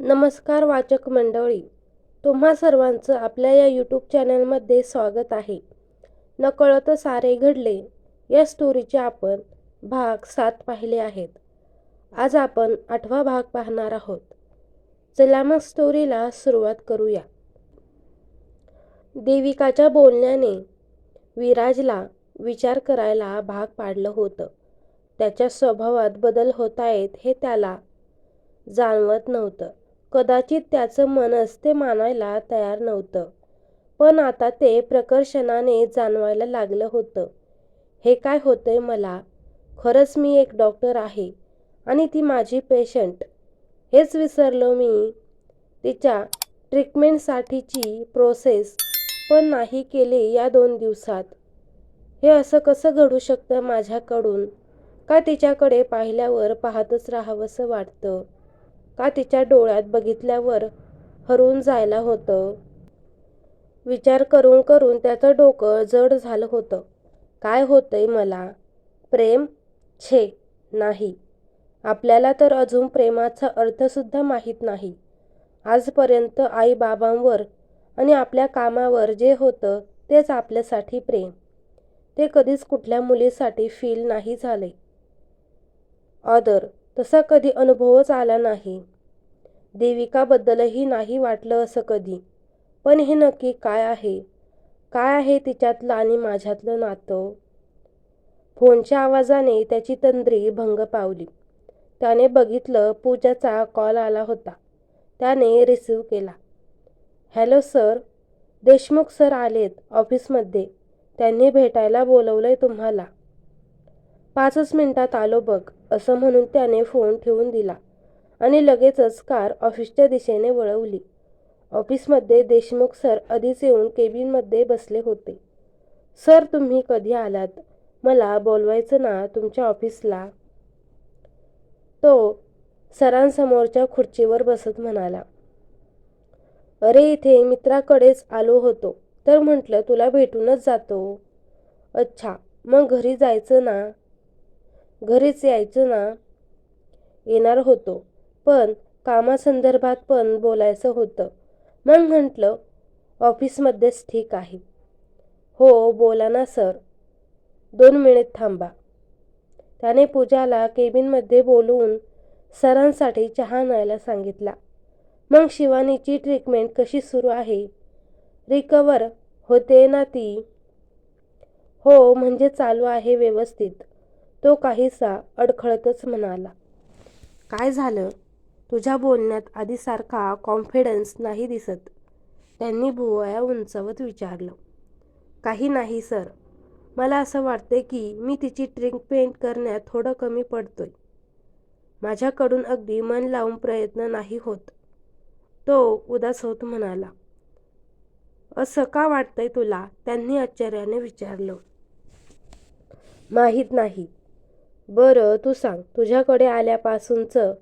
नमस्कार वाचक मंडळी तुम्हा सर्वांचं आपल्या या यूट्यूब चॅनलमध्ये स्वागत आहे. नकळत सारे घडले या स्टोरीचे आपण भाग सात पाहिले आहेत. आज आपण आठवा भाग पाहणार आहोत. चला मग स्टोरीला सुरुवात करूया. देविकाच्या बोलण्याने विराजला विचार करायला भाग पाडलं होतं. त्याच्या स्वभावात बदल होत आहेत हे त्याला जाणवत नव्हतं. कदाचित त्याचं मनच ते मानायला तयार नव्हतं. पण आता ते प्रकर्षाने जाणवायला लागलं होतं. हे काय होतंय मला? खरंच मी एक डॉक्टर आहे आणि ती माझी पेशंट. हेच विसरलो मी. तिच्या ट्रीटमेंटसाठीची प्रोसेस पण नाही केली या दोन दिवसात. हे असं कसं घडू शकतं माझ्याकडून? का तिच्याकडे पाहिल्यावर पाहतच राहावंसं वाटतं? का तिच्या डोळ्यात बघितल्यावर हरून जायला होतं? विचार करून करून त्याचं डोकं जड झालं होतं. काय होतंय मला? प्रेम? छे नाही. आपल्याला तर अजून प्रेमाचा अर्थसुद्धा माहीत नाही. आजपर्यंत आईबाबांवर आणि आपल्या कामावर जे होतं तेच आपल्यासाठी प्रेम. ते कधीच कुठल्या मुलीसाठी फील नाही झाले. ऑदर तसा कधी अनुभवच आला नाही. देविकाबद्दलही नाही वाटलं असं कधी. पण हे नक्की काय आहे? काय आहे तिच्यातलं आणि माझ्यातलं नातं? फोनच्या आवाजाने त्याची तंद्री भंग पावली. त्याने बघितलं पूजाचा कॉल आला होता. त्याने रिसीव केला. हॅलो सर देशमुख सर आलेत ऑफिसमध्ये. त्यांनी भेटायला बोलवलंय तुम्हाला. पाचच मिनटात आलो बघ. असं म्हणून त्याने फोन ठेवून दिला. आणि लगेचच कार ऑफिसच्या दिशेने वळवली. ऑफिसमध्ये देशमुख सर आधीच येऊन केबिनमध्ये बसले होते. सर तुम्ही कधी आलात? मला बोलवायचं ना तुमच्या ऑफिसला तो सरांसमोरच्या खुर्चीवर बसत म्हणाला. अरे इथे मित्राकडेच आलो होतो. तर म्हटलं तुला भेटूनच जातो. अच्छा मग घरी जायचं ना? घरीच यायचं ना? येणार होतो. पण कामासंदर्भात पण बोलायचं होतं. मग म्हटलं ऑफिसमध्येच ठीक आहे. हो बोला ना सर. दोन मिनिट थांबा. त्याने पूजाला केबिनमध्ये बोलवून सरांसाठी चहा न्यायला सांगितला. मग शिवानीची ट्रीटमेंट कशी सुरू आहे? रिकवर होते ना ती. हो म्हणजे चालू आहे व्यवस्थित. तो काहीसा अडखळतच म्हणाला. काय झालं? तुझ्या बोलण्यात आधीसारखा कॉन्फिडन्स नाही दिसत. त्यांनी भुवया उंचवत विचारलं. काही नाही सर. मला असं वाटते की मी तिची ट्रीटमेंट करण्यात थोडं कमी पडतोय. माझ्याकडून अगदी मन लावून प्रयत्न नाही होत. तो उदास होत म्हणाला. असं का वाटतंय तुला? त्यांनी आश्चर्याने विचारलं. माहीत नाही. बरं तू सांग तुझ्याकडे आल्यापासूनचं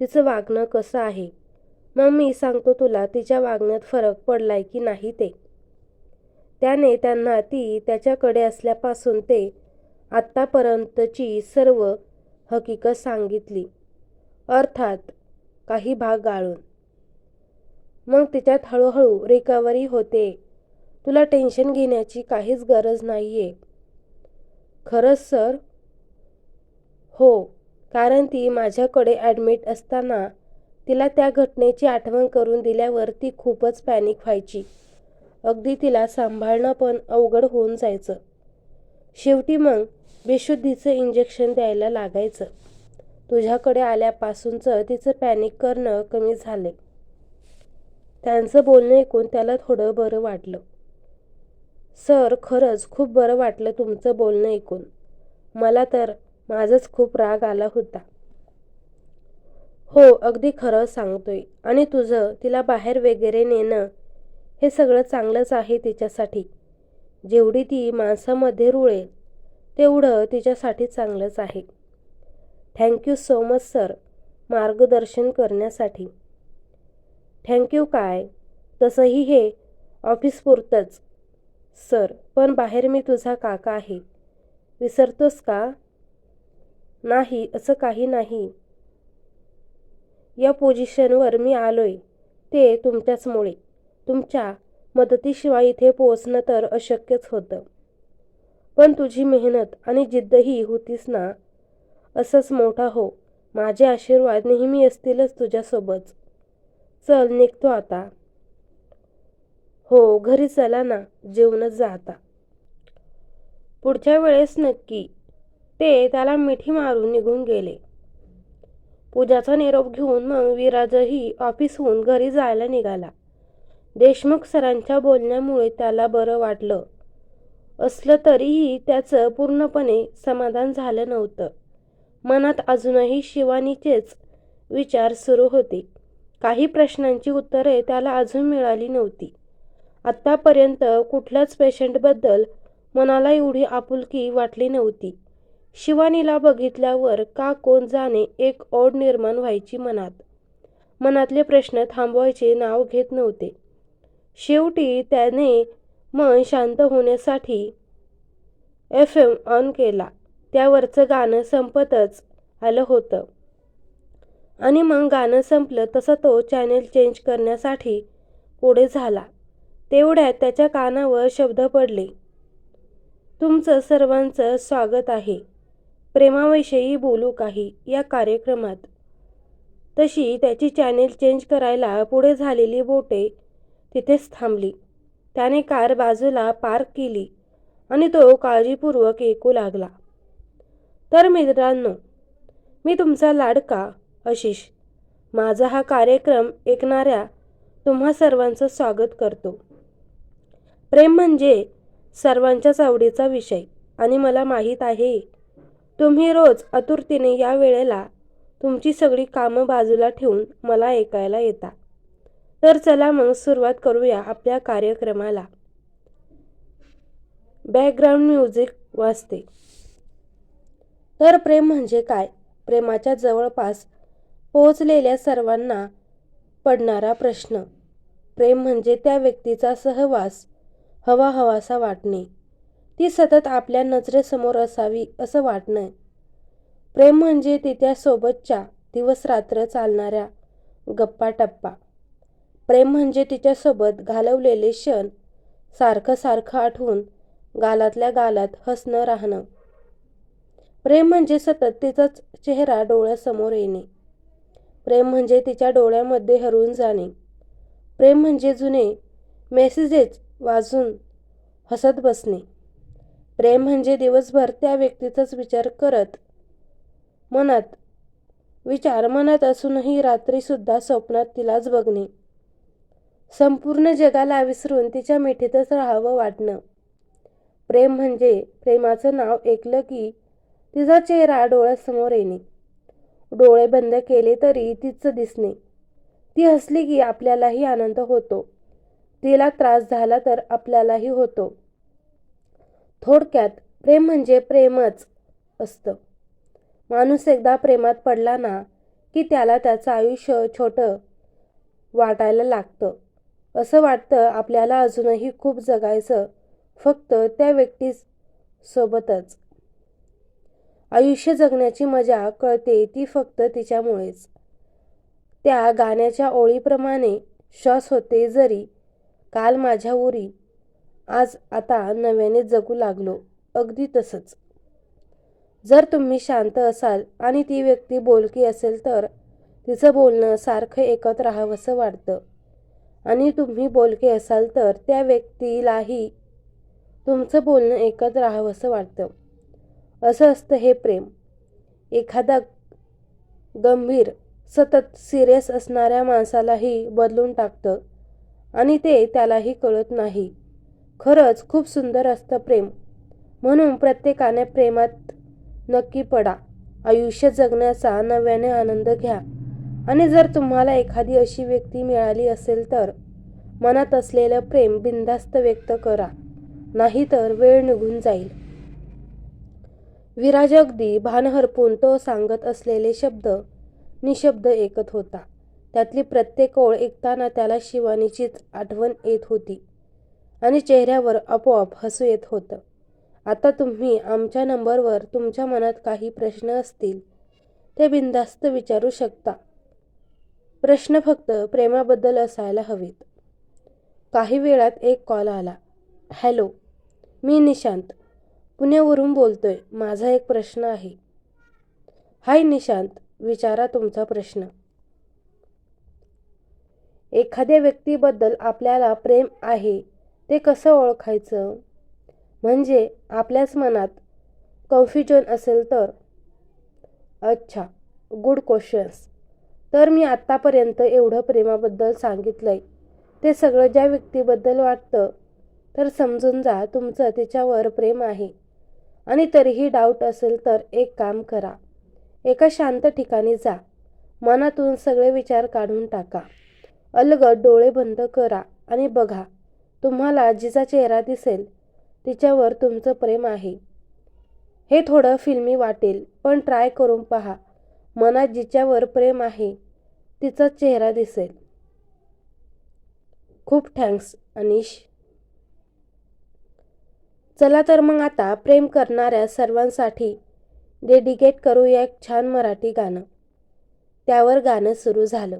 तिचं वागणं कसं आहे? मग मी सांगतो तुला तिच्या वागण्यात फरक पडलाय की नाही ते. त्याने त्यांना ती त्याच्याकडे असल्यापासून ते आत्तापर्यंतची सर्व हकीकत सांगितली. अर्थात काही भाग गाळून. मग तिच्यात हळूहळू रिकव्हरी होते. तुला टेन्शन घेण्याची काहीच गरज नाही आहे खरंच सर? हो कारण ती माझ्याकडे ॲडमिट असताना तिला त्या घटनेची आठवण करून दिल्यावर ती खूपच पॅनिक व्हायची. अगदी तिला सांभाळणं पण अवघड होऊन जायचं. शेवटी मग बेशुद्धीचं इंजेक्शन द्यायला लागायचं. तुझ्याकडे आल्यापासूनचं तिचं पॅनिक करणं कमी झाले त्यांचं बोलणं ऐकून त्याला थोडं बरं वाटलं. सर खरंच खूप बरं वाटलं तुमचं बोलणं ऐकून. मला तर माझाच खूप राग आला होता. हो अगदी खरं सांगतोय. आणि तुझं तिला बाहेर वगैरे नेणं हे सगळं चांगलंच आहे तिच्यासाठी. जेवढी ती माणसामध्ये रुळेल तेवढं तिच्यासाठी चांगलंच आहे. थँक्यू सो मच सर मार्गदर्शन करण्यासाठी. थँक्यू काय? तसंही हे ऑफिसपुरतंच सर पण बाहेर मी तुझा काका आहे. विसरतोस का? नाही असं काही नाही. या पोझिशनवर मी आलोय. ते तुमच्याचमुळे. तुमच्या मदतीशिवाय इथे पोहोचणं तर अशक्यच होतं. पण तुझी मेहनत आणि जिद्दही होतीस ना? असंच मोठा हो. माझे आशीर्वाद नेहमी असतीलच तुझ्यासोबत. चल निघतो आता. हो घरी चला ना. जेवणच जा आता. पुढच्या वेळेस नक्की. ते त्याला मिठी मारून निघून गेले. पूजाचा निरोप घेऊन मग विराजही ऑफिसहून घरी जायला निघाला. देशमुख सरांच्या बोलण्यामुळे त्याला बरं वाटलं. असलं तरीही त्याचं पूर्णपणे समाधान झालं नव्हतं. मनात अजूनही शिवानीचेच विचार सुरू होते. काही प्रश्नांची उत्तरे त्याला अजून मिळाली नव्हती. आत्तापर्यंत कुठल्याच पेशंटबद्दल मनाला एवढी आपुलकी वाटली नव्हती. शिवानीला बघितल्यावर का कोण जाणे एक ओढ निर्माण व्हायची मनात. मनातले प्रश्न थांबवायचे नाव घेत नव्हते. शेवटी त्याने मन शांत होण्यासाठी एफ एम ऑन केला. त्यावरचं गाणं संपतच आलं होतं. आणि मग गाणं संपलं तसं तो चॅनेल चेंज करण्यासाठी पुढे झाला. तेवढ्यात त्याच्या कानावर शब्द पडले. तुमचं सर्वांचं स्वागत आहे. प्रेमाविषयी बोलू काही या कार्यक्रमात. तशी त्याची चॅनेल चेंज करायला पुढे झालेली बोटे तिथेच थांबली. त्याने कार बाजूला पार्क केली आणि तो काळजीपूर्वक ऐकू लागला. तर मित्रांनो मी तुमचा लाडका आशिष. माझा हा कार्यक्रम ऐकणाऱ्या तुम्हा सर्वांचं स्वागत करतो. प्रेम म्हणजे सर्वांच्याच आवडीचा विषय आणि मला माहीत आहे तुम्ही रोज आतुरतेने या वेळेला तुमची सगळी कामं बाजूला ठेवून मला ऐकायला येता. तर चला मग सुरुवात करूया आपल्या कार्यक्रमाला. बॅकग्राऊंड म्युझिक वाजते. तर प्रेम म्हणजे काय? प्रेमाच्या जवळपास पोहोचलेल्या सर्वांना पडणारा प्रश्न. प्रेम म्हणजे त्या व्यक्तीचा सहवास हवा हवासा वाटणे. ती सतत आपल्या नजरेसमोर असावी असं वाटणं प्रेम म्हणजे तिच्यासोबतच्या दिवस रात्र चालणाऱ्या गप्पा टप्पा. प्रेम म्हणजे तिच्यासोबत घालवलेले क्षण सारखं सारखं आठवून गालातल्या गालात हसणं राहणं. प्रेम म्हणजे सतत तिचाच चेहरा डोळ्यासमोर येणे. प्रेम म्हणजे तिच्या डोळ्यामध्ये हरवून जाणे. प्रेम म्हणजे जुने मेसेजेस वाजून हसत बसणे. प्रेम म्हणजे दिवसभर त्या व्यक्तीचाच विचार करत मनात विचार मनात असूनही रात्रीसुद्धा स्वप्नात तिलाच बघणे. संपूर्ण जगाला विसरून तिच्या मिठीतच राहावं वाटणं. प्रेम म्हणजे प्रेमाचं नाव ऐकलं की तिचा चेहरा डोळ्यासमोर येणे. डोळे बंद केले तरी तिचं दिसणे. ती हसली की आपल्यालाही आनंद होतो. तिला त्रास झाला तर आपल्यालाही होतो. थोडक्यात प्रेम म्हणजे प्रेमच असतं. माणूस एकदा प्रेमात पडला ना की त्याला त्याचं आयुष्य छोटं वाटायला लागतं. असं वाटतं आपल्याला अजूनही खूप जगायचं फक्त त्या व्यक्तीसोबतच. आयुष्य जगण्याची मजा कळते ती फक्त तिच्यामुळेच. त्या गाण्याच्या ओळीप्रमाणे श्वास होते जरी काल माझ्या उरी आज आता नव्याने जगू लागलो अगदी तसंच. जर तुम्ही शांत असाल आणि ती व्यक्ती बोलकी असेल तर तिचं बोलणं सारखं ऐकत राहावंसं वाटतं. आणि तुम्ही बोलके असाल तर त्या व्यक्तीलाही तुमचं बोलणं ऐकत राहावंसं वाटतं. असं असतं हे प्रेम. एखादा गंभीर सतत सिरियस असणाऱ्या माणसालाही बदलून टाकतं आणि ते त्यालाही कळत नाही. खरंच खूप सुंदर असतं प्रेम. म्हणून प्रत्येकाने प्रेमात नक्की पडा. आयुष्य जगण्याचा नव्याने आनंद घ्या. आणि जर तुम्हाला एखादी अशी व्यक्ती मिळाली असेल तर मनात असलेलं प्रेम बिनधास्त व्यक्त करा. नाहीतर वेळ निघून जाईल. विराज अगदी भान हरपून तो सांगत असलेले शब्द निशब्द ऐकत होता. त्यातली प्रत्येक ओळ ऐकताना त्याला शिवानीचीच आठवण येत होती. आणि चेहऱ्यावर आपोआप हसू येत होतं. आता तुम्ही आमच्या नंबरवर तुमच्या मनात काही प्रश्न असतील ते बिनधास्त विचारू शकता. प्रश्न फक्त प्रेमाबद्दल असायला हवेत. काही वेळात एक कॉल आला. हॅलो मी निशांत. पुण्यावरून बोलतोय. माझा एक प्रश्न आहे. हाय निशांत विचारा तुमचा प्रश्न. एखाद्या व्यक्तीबद्दल आपल्याला प्रेम आहे ते कसं ओळखायचं? म्हणजे आपल्याच मनात कन्फ्युजन असेल तर? अच्छा गुड क्वेश्चन्स तर मी आत्तापर्यंत एवढं प्रेमाबद्दल सांगितलं आहे ते सगळं ज्या व्यक्तीबद्दल वाटतं तर समजून जा तुमचं तिच्यावर प्रेम आहे. आणि तरीही डाऊट असेल तर एक काम करा. एका शांत ठिकाणी जा. मनातून सगळे विचार काढून टाका. अलगद डोळे बंद करा आणि बघा. तुम्हाला जिचा चेहरा दिसेल. तिच्यावर तुमचं प्रेम आहे. हे थोडं फिल्मी वाटेल पण ट्राय करून पहा. मनात जिच्यावर प्रेम आहे तिचा चेहरा दिसेल. खूप थँक्स अनिश. चला तर मग आता प्रेम करणाऱ्या सर्वांसाठी डेडिकेट करूया एक छान मराठी गाणं. त्यावर गाणं सुरू झालं.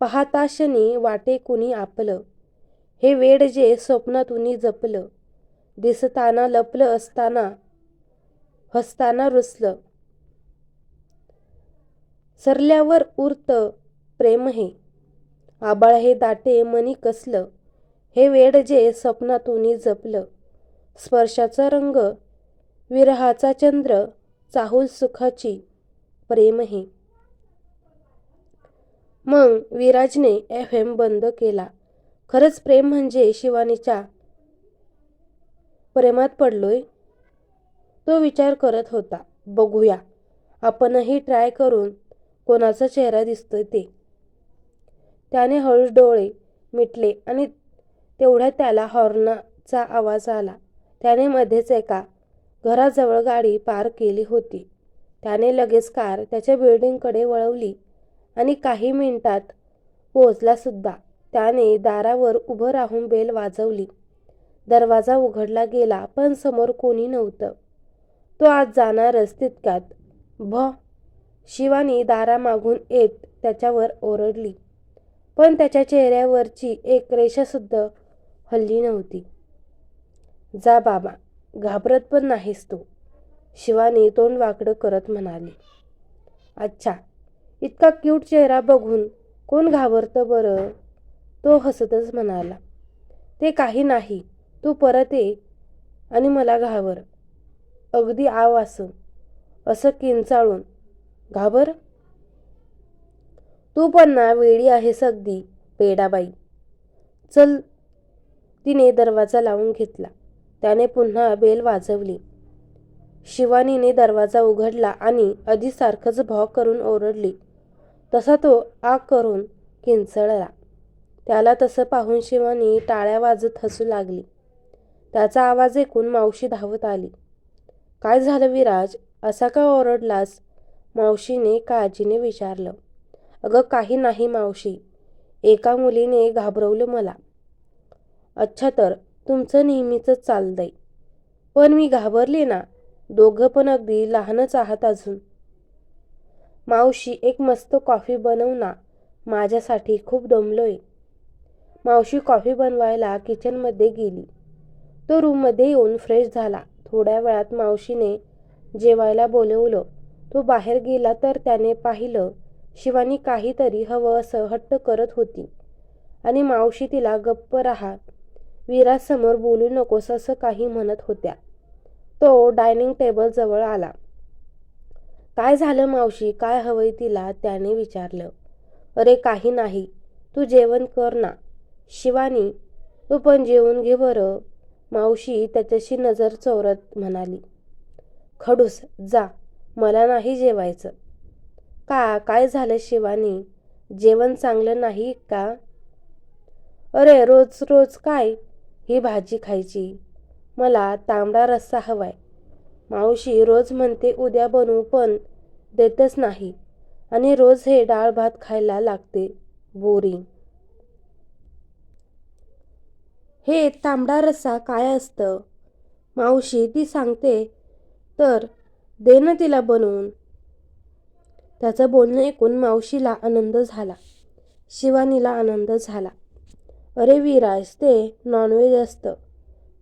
पाहता वाटे कुणी आपलं. हे वेड जे स्वप्नातून जपलं दिसताना लपलं असताना हसताना रुसलं. सरल्यावर उरत प्रेम हे आबाळ हे दाटे मनी कसलं हे वेड जे स्वप्नातून जपलं. स्पर्शाचा रंग विरहाचा चंद्र चाहूल सुखाची प्रेम हे. मग विराजने एफ एम बंद केला. खरंच प्रेम म्हणजे शिवानीच्या प्रेमात पडलोय? तो विचार करत होता. बघूया. आपणही ट्राय करून कोणाचा चेहरा दिसतोय ते. त्याने हळू डोळे मिटले आणि तेवढ्यात त्याला हॉर्नचा आवाज आला. त्याने मध्येच एका घराजवळ गाडी पार्क केली होती. त्याने लगेच कार त्याच्या बिल्डिंगकडे वळवली आणि काही मिनिटात पोहोचला सुद्धा. त्याने दारावर उभं राहून बेल वाजवली. दरवाजा उघडला गेला पण समोर कोणी नव्हतं. तो आज जाणारच तितक्यात. भ. शिवानी दारामागून येत त्याच्यावर ओरडली. पण त्याच्या चेहऱ्यावरची एक रेषासुद्धा हल्ली नव्हती. जा बाबा घाबरत पण नाहीस तू शिवानी तोंड वाकडं करत म्हणाली. अच्छा इतका क्यूट चेहरा बघून कोण घाबरतं बरं? तो हसतच म्हणाला ते काही नाही तू परत ये आणि मला घाबर. अगदी आव असं असं किंचाळून. घाबर? तू पण ना वेळी आहेस अगदी पेडाबाई. चल. तिने दरवाजा लावून घेतला. त्याने पुन्हा बेल वाजवली. शिवानीने दरवाजा उघडला आणि आधीसारखंच भॉ करून ओरडली. तसा तो आग करून किंचळला. त्याला तसं पाहून शिवानी टाळ्या वाजत हसू लागली. त्याचा आवाज ऐकून मावशी धावत आली. काय झालं विराज? असा का ओरडलास? मावशीने काळजीने विचारलं. अगं काही नाही मावशी. एका मुलीने घाबरवलं मला. अच्छा तर तुमचं नेहमीचंच चाललंय पण मी घाबरले ना? दोघं पण अगदी लहानच आहात अजून. मावशी एक मस्त कॉफी बनव ना. माझ्यासाठी खूप दमलोय. मावशी कॉफी बनवायला किचनमध्ये गेली. तो रूममध्ये येऊन फ्रेश झाला. थोड्या वेळात मावशीने जेवायला बोलवलं. तो बाहेर गेला तर त्याने पाहिलं शिवानी काहीतरी हवं असं हट्ट करत होती. आणि मावशी तिला गप्प राहा. विराजसमोर बोलू नकोस असं काही म्हणत होत्या. तो डायनिंग टेबलजवळ आला. काय झालं मावशी? काय हवंय तिला? त्याने विचारलं. अरे काही नाही. तू जेवण कर ना. शिवानी तू पण जेवून घे बरं. मावशी त्याच्याशी नजर चोरत म्हणाली खडूस जा मला नाही जेवायचं. का काय झालं शिवानी? जेवण चांगलं नाही का? अरे रोज रोज काय? ही भाजी खायची. मला तांबडा रस्सा हवाय. मावशी रोज म्हणते उद्या बनवू पण देतच नाही आणि रोज हे डाळ भात खायला लागते बोरिंग. हे तांबडा रस्सा काय असतं? मावशी ती सांगते तर देणं तिला बनवून. त्याचं बोलणं ऐकून मावशीला आनंद झाला. शिवानीला आनंद झाला. अरे विराज ते नॉनव्हेज असतं.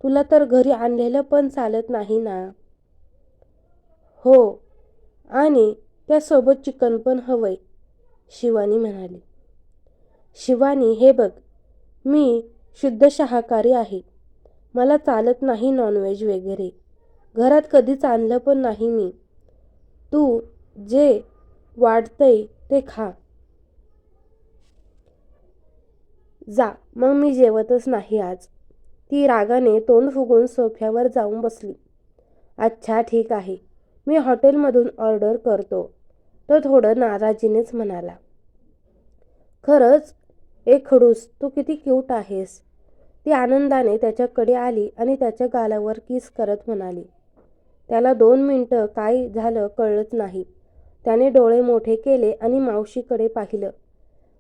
तुला तर घरी आणलेलं पण चालत नाही ना? हो आणि त्यासोबत चिकन पण हवंय शिवानी म्हणाली. शिवानी हे बघ मी शुद्ध शाकाहारी आहे. मला चालत नाही नॉनव्हेज वगैरे. घरात कधीच आणलं पण नाही मी. तू जे वाढतंय ते खा. जा मग मी जेवतच नाही आज. ती रागाने तोंड फुगून सोफ्यावर जाऊन बसली. अच्छा ठीक आहे. मी हॉटेलमधून ऑर्डर करतो. तो थोडं नाराजीनेच म्हणाला. खरंच एक खडूस तू किती क्यूट आहेस. ती आनंदाने त्याच्याकडे आली आणि त्याच्या गालावर किस करत म्हणाली. त्याला दोन मिनटं काय झालं कळलंच नाही. त्याने डोळे मोठे केले आणि मावशीकडे पाहिलं.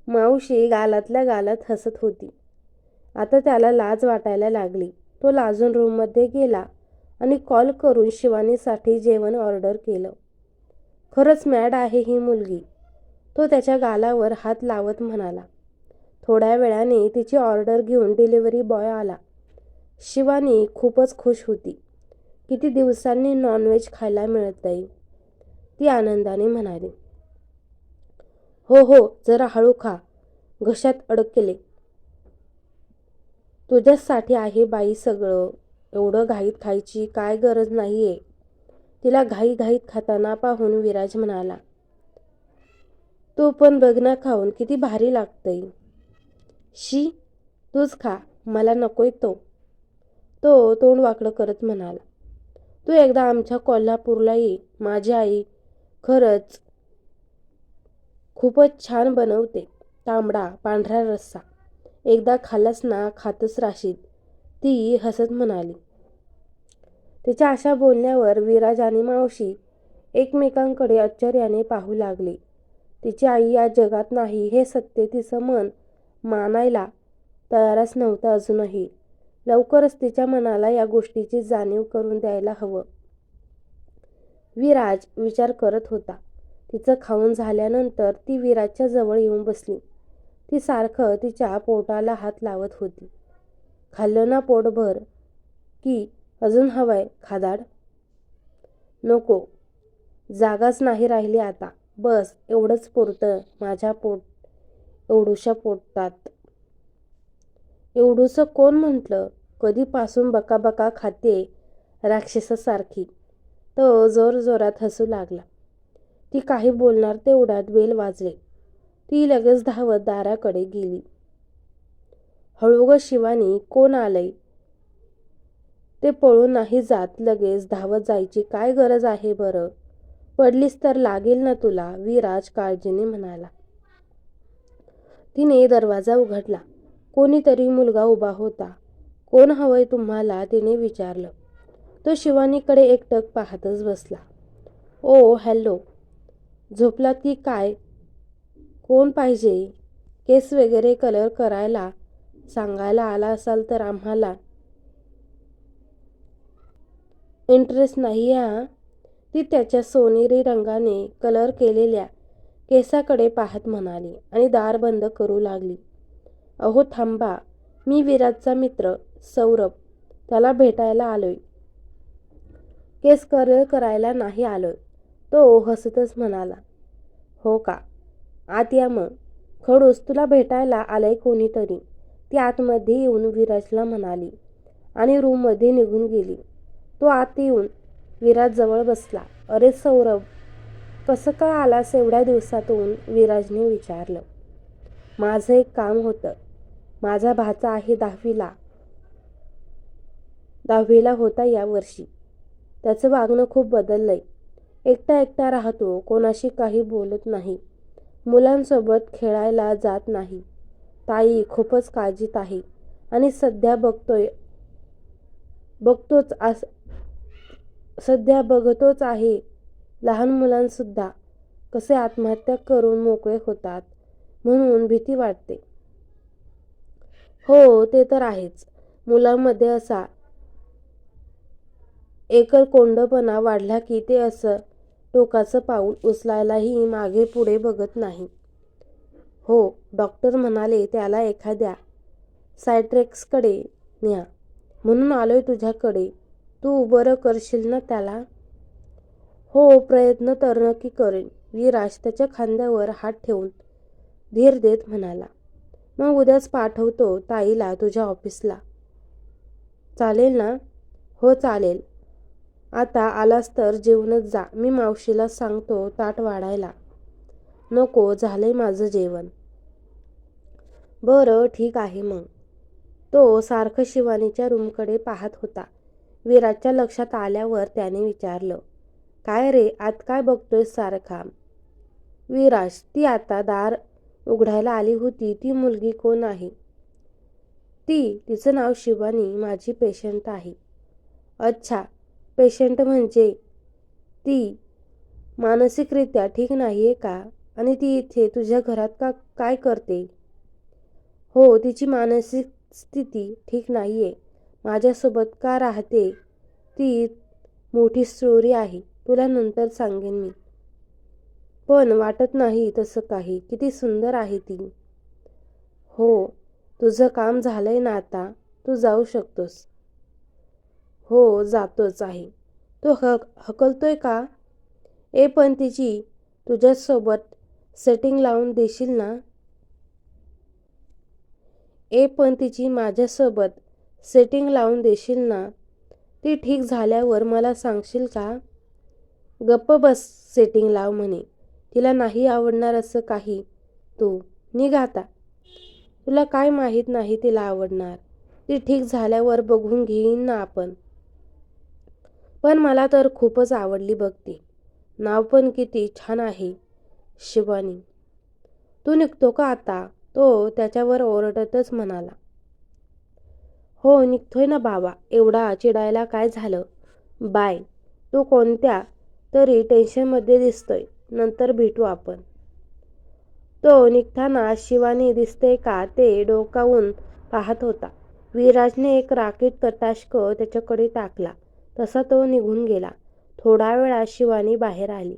मावशी गालातल्या गालात हसत होती. आता त्याला लाज वाटायला लागली. तो लाजून रूममध्ये गेला आणि कॉल करून शिवानीसाठी जेवण ऑर्डर केलं. खरंच मॅड आहे ही मुलगी. तो त्याच्या गालावर हात लावत म्हणाला. थोड्या वेळाने तिची ऑर्डर घेऊन डिलिव्हरी बॉय आला. शिवानी खूपच खुश होती. किती दिवसांनी नॉनव्हेज खायला मिळतंय ती आनंदाने म्हणाली. हो हो जरा हळू खा. घशात अडकले तुझ्यासाठी आहे बाई सगळं. एवढं घाईत खायची काय गरज नाही आहे तिला घाई घाईत खाताना पाहून विराज म्हणाला. तू पण बघ ना खाऊन किती भारी लागतंय. शी तूच खा मला नकोय तो. तो तोंड वाकडं करत म्हणाला. तू एकदा आमच्या कोल्हापूरला ये माझी आई खरंच खूपच छान बनवते तांबडा पांढरा रस्सा. एकदा खालास ना खातच राशीद ती हसत म्हणाली. तिच्या अशा बोलण्यावर विराज आणि मावशी एकमेकांकडे आश्चर्याने पाहू लागले. तिची आई या जगात नाही हे सत्य तिचं मन मानायला तयारच नव्हतं अजूनही. लवकरच तिच्या मनाला या गोष्टीची जाणीव करून द्यायला हवं. विराज विचार करत होता. तिचं खाऊन झाल्यानंतर ती विराजच्या जवळ येऊन बसली. ती सारखं तिच्या पोटाला हात लावत होती. खाल्लं ना पोटभर? की अजून हवंय खादाड? नको. जागाच नाही राहिली आता. बस एवढंच पुरतं. माझ्या पोट एवढूशा पोटतात एवढूसं कोण म्हटलं? कधीपासून बकाबका खाते राक्षसासारखी. तो जोर जोरात हसू लागला. ती काही बोलणार तेवढ्यात बेल वाजले. ती लगेच धावत दाराकडे गेली. हळूग शिवानी कोण आलंय? ते पळून नाही जात लगेच धावत जायची काय गरज आहे बरं? पडलीस तर लागेल ना तुला विराज काळजीने म्हणाला. तिने दरवाजा उघडला. कोणीतरी मुलगा उभा होता. कोण हवंय तुम्हाला? तिने विचारलं. तो शिवानीकडे एकटक पाहतच बसला. ओ हॅलो. झोपला की काय? कोण पाहिजे? केस वगैरे कलर करायला सांगायला आला असाल तर आम्हाला इंटरेस्ट नाही हा. ती त्याच्या सोनेरी रंगाने कलर केलेल्या केसाकडे पाहत म्हणाली आणि दार बंद करू लागली. अहो थांबा. मी विराजचा मित्र सौरभ. त्याला भेटायला आलोय. केस कर करायला नाही आलोय. तो हसतच म्हणाला. हो का? आत या मग. खडूस तुला भेटायला आलंय कोणीतरी. ती आतमध्ये येऊन विराजला म्हणाली आणि रूममध्ये निघून गेली. तो आत येऊन विराजजवळ बसला. अरे सौरभ. कसं का आलास एवढ्या दिवसातून? विराजने विचारलं. माझं एक काम होतं. माझा भाचा आहे दहावीला. दहावीला होता यावर्षी त्याचं वागणं खूप बदललं आहे एकटा एकटा राहतो कोणाशी काही बोलत नाही. मुलांसोबत खेळायला जात नाही. ताई खूपच काळजीत आहे आणि सध्या बघतोय बघतोच आस सध्या बघतोच आहे. लहान मुलांसुद्धा कसे आत्महत्या करून मोकळे होतात म्हणून भीती वाटते. हो ते तर आहेच. मुलांमध्ये असा एकलकोंडपणा वाढला की ते असं टोकाचं पाऊल उचलायलाही मागे पुढे बघत नाही. हो डॉक्टर म्हणाले त्याला एखाद्या सायट्रेक्सकडे न्या. म्हणून आलोय तुझ्याकडे. तू बरं करशील ना त्याला? हो प्रयत्न तर नक्की करेन. विराज त्याच्या खांद्यावर हात ठेवून धीर देत म्हणाला मग उद्याच पाठवतो ताईला तुझ्या ऑफिसला. चालेल ना? हो चालेल. आता आलास तर जेवणच जा. मी मावशीला सांगतो ताट वाढायला. नको झालंय माझं जेवण. बरं ठीक आहे मग. तो सारखं शिवानीच्या रूमकडे पाहत होता. विराजच्या लक्षात आल्यावर त्याने विचारलं काय रे? आत काय बघतोय सारखा? विराज ती आता दार उघडायला आली होती. ती मुलगी कोण आहे? ती तिचं नाव शिवानी माझी पेशंट आहे. अच्छा पेशंट म्हणजे ती? मानसिकरित्या ठीक नाही आहे का? आणि ती इथे तुझ्या घरात का काय करते? हो तिची मानसिक स्थिती ठीक नाही आहे माझ्यासोबत का राहते? ती मोठी स्टोरी आहे. तुला नंतर सांगेन मी. पण वाटत नाही तसं काही. किती सुंदर आहे ती. हो तुझं काम झालंय ना आता. तू जाऊ शकतोस. हो जातोच आहे. तो हक हकलतोय का? ए पण तिची तुझ्यासोबत सेटिंग लावून देशील ना? ए पण तिची माझ्यासोबत सेटिंग लावून देशील ना? ती ठीक झाल्यावर मला सांगशील का? गप्प बस सेटिंग लाव म्हणे. तिला नाही आवडणार असं काही. तू निघ आता. तुला काय माहीत नाही तिला आवडणार. ती ठीक झाल्यावर बघून घेईन ना आपण. पण मला तर खूपच आवडली बघती नाव पण किती छान आहे शिवानी. तू निघतो का आता? तो त्याच्यावर ओरडतच म्हणाला. हो निघतोय ना बाबा. एवढा चिडायला काय झालं? बाय. तू कोणत्या तरी टेन्शनमध्ये दिसतोय. नंतर भेटू आपण. तो निघताना शिवानी दिसते का ते डोकावून पाहत होता. विराजने एक राकेट कटाशक त्याच्याकडे टाकला. तसा तो निघून गेला. थोडा वेळा शिवानी बाहेर आली.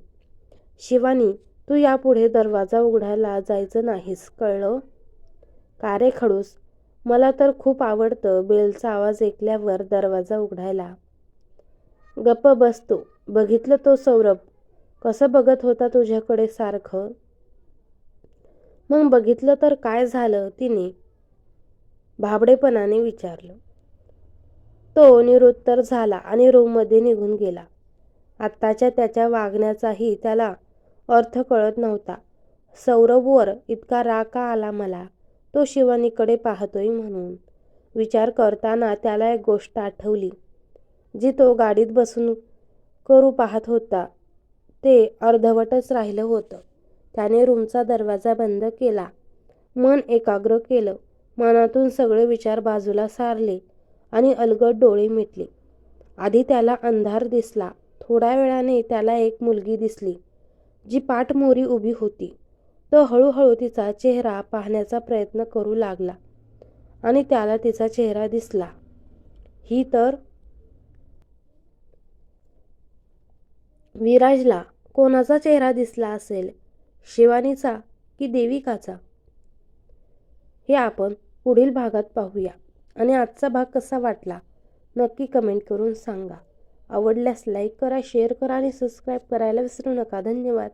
शिवानी तू यापुढे दरवाजा उघडायला जायचं नाहीस कळलं? का रे खडूस? मला तर खूप आवडतं बेलचा आवाज ऐकल्यावर दरवाजा उघडायला. गप्प बसतो बघितलं तो सौरभ? कसं बघत होता तुझ्याकडे सारखं? मग बघितलं तर काय झालं तिने? भाबडेपणाने विचारलं. तो निरुत्तर झाला आणि रूममध्ये निघून गेला. आत्ताच्या त्याच्या वागण्याचाही त्याला अर्थ कळत नव्हता. सौरभवर इतका राग का आला मला? तो शिवानीकडे पाहतोय म्हणून. विचार करताना त्याला एक गोष्ट आठवली. जी तो गाडीत बसून करू पाहत होता. ते अर्धवटच राहिलं होतं. त्याने रूमचा दरवाजा बंद केला. मन एकाग्र केलं. मनातून सगळे विचार बाजूला सारले आणि अलगद डोळे मिटले. आधी त्याला अंधार दिसला. थोड्या वेळाने त्याला एक मुलगी दिसली जी पाठमोरी उभी होती. तो हळूहळू तिचा चेहरा पाहण्याचा प्रयत्न करू लागला आणि त्याला तिचा चेहरा दिसला. ही तर विराजला कोणाचा चेहरा दिसला असेल? शिवानीचा की देविकाचा? हे आपण पुढील भागात पाहूया. आणि आजचा भाग कसा वाटला? नक्की कमेंट करून सांगा. आवडल्यास लाईक करा शेअर करा आणि सबस्क्राईब करायला विसरू नका. धन्यवाद.